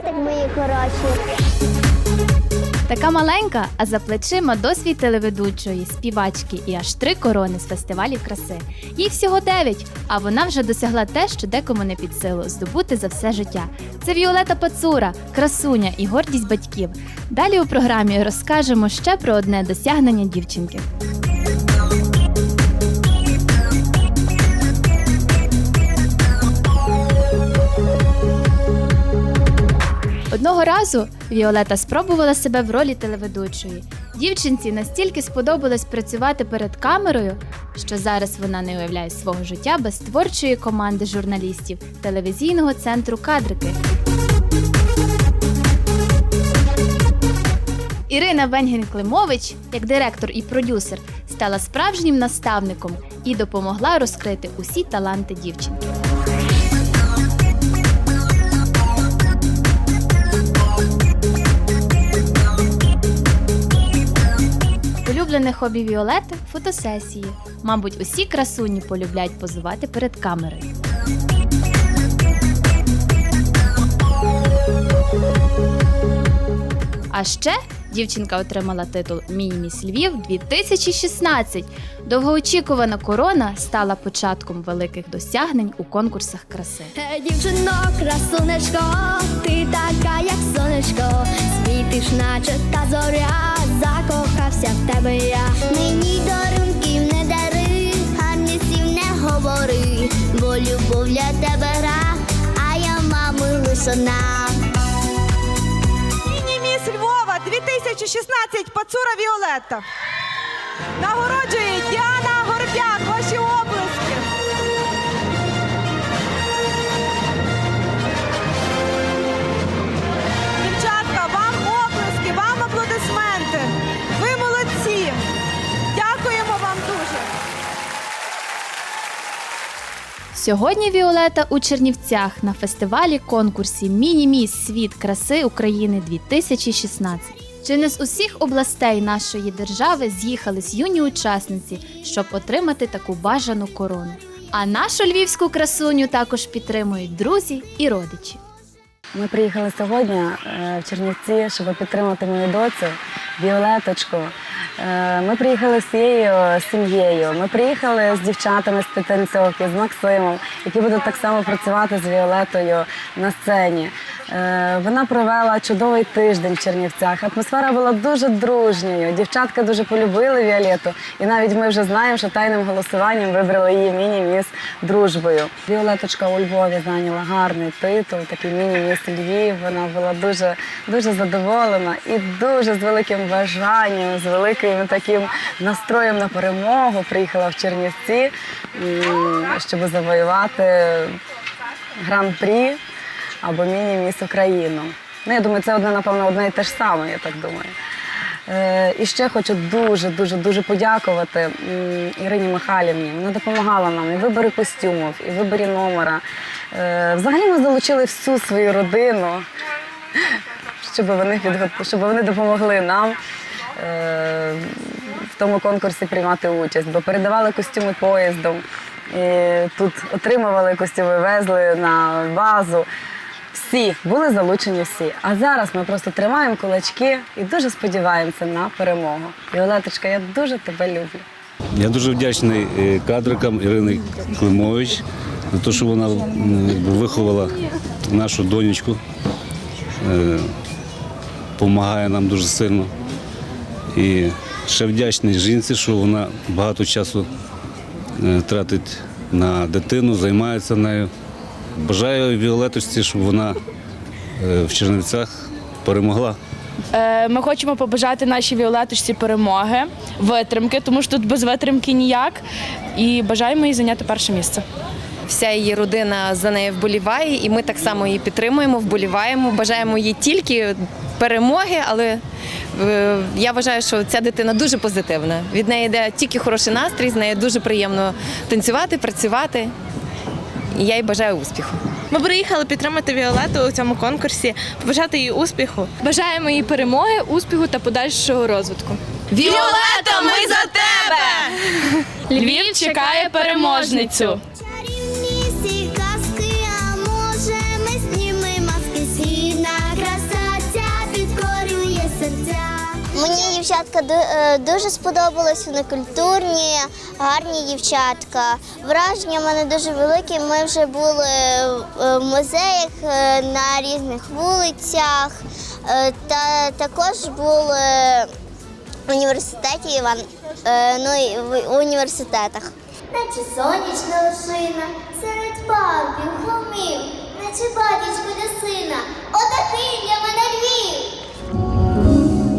Привітик, мої хороші. Така маленька, а за плечима досвід телеведучої, співачки і аж три корони з фестивалів краси. Їй всього дев'ять, а вона вже досягла те, що декому не під силу здобути за все життя. Це Віолета Пацура, красуня і гордість батьків. Далі у програмі розкажемо ще про одне досягнення дівчинки. Одного разу Віолета спробувала себе в ролі телеведучої. Дівчинці настільки сподобалось працювати перед камерою, що зараз вона не уявляє свого життя без творчої команди журналістів телевізійного центру кадрики. Ірина Венгін-Климович, як директор і продюсер, стала справжнім наставником і допомогла розкрити усі таланти дівчинки. Улюблене хобі Віолети фотосесії. Мабуть, усі красуні полюблять позувати перед камерою. А ще дівчинка отримала титул Міні-міс Львів 2016. Довгоочікувана корона стала початком великих досягнень у конкурсах краси. Е, Дівчино, красунечко, ти така, як сонечко, світиш, наче та зоря, закохався в тебе я. Мені дарунків не дари, гарні сів не говори, бо любов для тебе гра, а я мами лиш одна. Міні-міс Львова 2016 Пацура Віолетта. Нагороджує Діана Горбяк. Ваші Сьогодні Віолета у Чернівцях на фестивалі конкурсі Міні-міс Світ краси України 2016. Чи не з усіх областей нашої держави з'їхались юні учасниці, щоб отримати таку бажану корону? А нашу львівську красуню також підтримують друзі і родичі. Ми приїхали сьогодні е, в Чернівці, щоб підтримати мою доцю Віолеточку. Е, Ми приїхали всією сім'єю. Ми приїхали з дівчатами з підтанцьовки, з Максимом, які будуть так само працювати з Віолетою на сцені. Е, Вона провела чудовий тиждень в Чернівцях. Атмосфера була дуже дружньою. Дівчатка дуже полюбили Віолету. І навіть ми вже знаємо, що тайним голосуванням вибрали її міні-міс дружбою. Віолеточка у Львові зайняла гарний титул, такий міні-міс Львів. Вона була дуже, дуже задоволена і дуже з великим бажанням, з великим таким настроєм на перемогу приїхала в Чернівці, щоб завоювати гран-прі або міні-міс Україну. Ну, я думаю, це одне, напевно, одне і те ж саме, я так думаю. Е, і ще хочу дуже, дуже, подякувати Ірині Михайлівні. Вона допомагала нам і в виборі костюмів, і виборі номера. Е, взагалі ми залучили всю свою родину, щоб вони, підгот- щоб вони допомогли нам е, в тому конкурсі приймати участь, бо передавали костюми поїздом. І тут отримували костюми, везли на базу. Всі були залучені всі. А зараз ми просто тримаємо кулачки і дуже сподіваємося на перемогу. Віолеточка, я дуже тебе люблю. Я дуже вдячний е, кадрикам Ірини Климович за те, що вона виховала нашу донечку, допомагає нам дуже сильно. І ще вдячний жінці, що вона багато часу е, тратить на дитину, займається нею. Бажаю Віолеточці, щоб вона е, в Чернівцях перемогла. Е, Ми хочемо побажати нашій Віолеточці перемоги, витримки, тому що тут без витримки ніяк. І бажаємо їй зайняти перше місце. Вся її родина за нею вболіває, і ми так само її підтримуємо, вболіваємо. Бажаємо їй тільки перемоги, але е, я вважаю, що ця дитина дуже позитивна. Від неї йде тільки хороший настрій, з нею дуже приємно танцювати, працювати. І я їй бажаю успіху. Ми приїхали підтримати Віолету у цьому конкурсі, побажати їй успіху. Бажаємо їй перемоги, успіху та подальшого розвитку. Віолета, ми за тебе! Львів чекає переможницю. Дівчатка е, дуже сподобалось, вони культурні, гарні дівчатка. Враження в мене дуже великі. Ми вже були е, в музеях е, на різних вулицях, е, та також були в університеті Іван, е, ну і в університетах. Наче сонячна лошина, серед палків, холмів, наче батечко для сина. Отакий для мене Львів!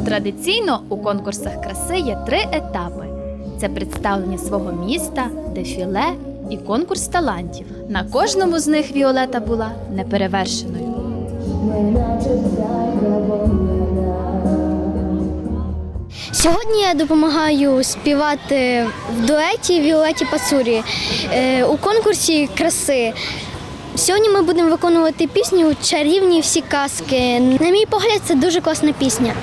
Традиційно у конкурсах краси є три етапи: це представлення свого міста, дефіле і конкурс талантів. На кожному з них Віолета була неперевершеною. Сьогодні я допомагаю співати в дуеті Віолеті Пацурі е, у конкурсі краси. Сьогодні ми будемо виконувати пісню Чарівні всі казки. На мій погляд, це дуже класна пісня.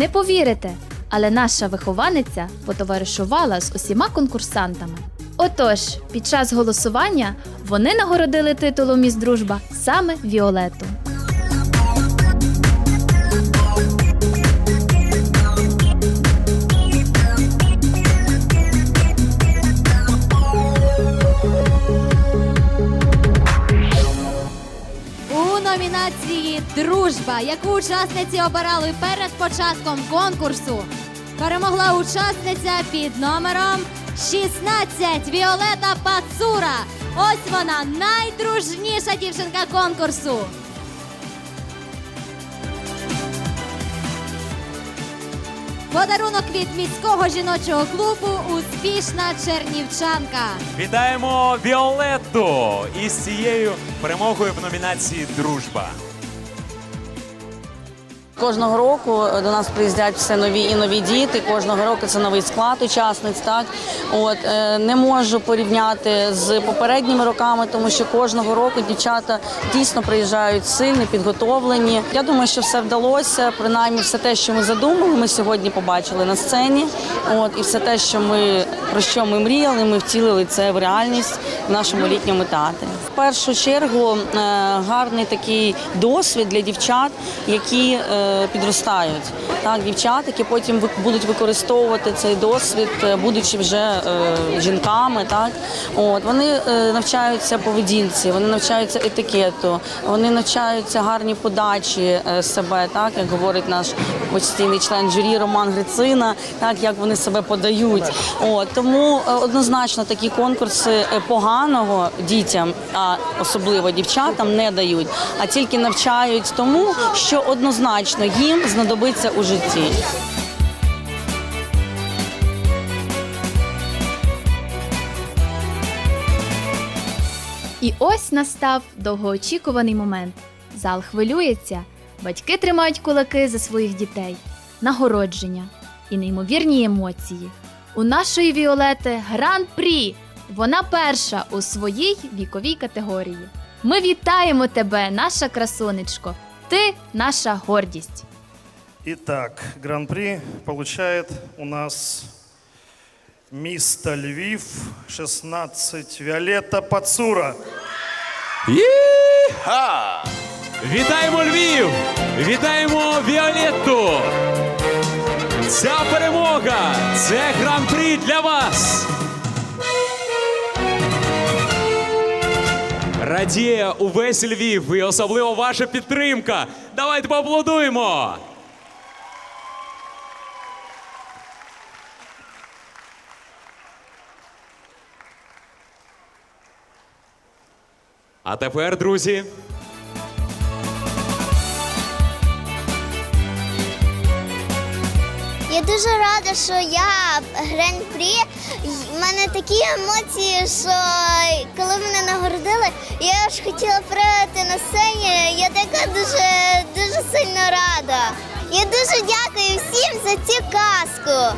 Не повірите, але наша вихованиця потоваришувала з усіма конкурсантами. Отож, під час голосування вони нагородили титулом Міс Дружба саме Віолету. Дружба, яку учасниці обирали перед початком конкурсу, перемогла учасниця під номером 16 Віолета Пацура. Ось вона найдружніша дівчинка конкурсу. Подарунок від міського жіночого клубу Успішна чернівчанка. Вітаємо Віолетту із цією перемогою в номінації Дружба. Кожного року до нас приїздять все нові і нові діти. Кожного року це новий склад учасниць. Так от е, не можу порівняти з попередніми роками, тому що кожного року дівчата дійсно приїжджають сильні, підготовлені. Я думаю, що все вдалося. Принаймні, все те, що ми задумали, ми сьогодні побачили на сцені. От і все те, що ми про що ми мріяли, ми втілили це в реальність в нашому літньому театрі. В першу чергу е, гарний такий досвід для дівчат, які е, підростають. Так, дівчат, які потім будуть використовувати цей досвід, е, будучи вже е, жінками. Так, от вони е, навчаються поведінці, вони навчаються етикету, вони навчаються гарній подачі себе, так як говорить наш постійний член журі Роман Грицина, так як вони себе подають. От тому однозначно такі конкурси поганого дітям, а особливо дівчатам, не дають, а тільки навчають тому, що однозначно їм знадобиться у житті. І ось настав довгоочікуваний момент. Зал хвилюється, батьки тримають кулаки за своїх дітей, нагородження і неймовірні емоції. У нашої Віолети гран-прі. Вона перша у своїй віковій категорії. Ми вітаємо тебе, наша красунечко. Ти наша гордість. Итак, гран-при получает у нас Миста Львив 16 Виолетта Пацура. Їха! Вітаємо Львів! Вітаємо Віолетту! Ця перемога це гран-прі для вас! Радіє увесь Львів і особливо ваша підтримка. Давайте поаплодуємо! А тепер, друзі, Я дуже рада, що я гран-прі. Мене такі емоції, що коли мене нагородили, я ж хотіла прийти на сцені. Я така дуже дуже сильно рада. Я дуже дякую всім за цю казку.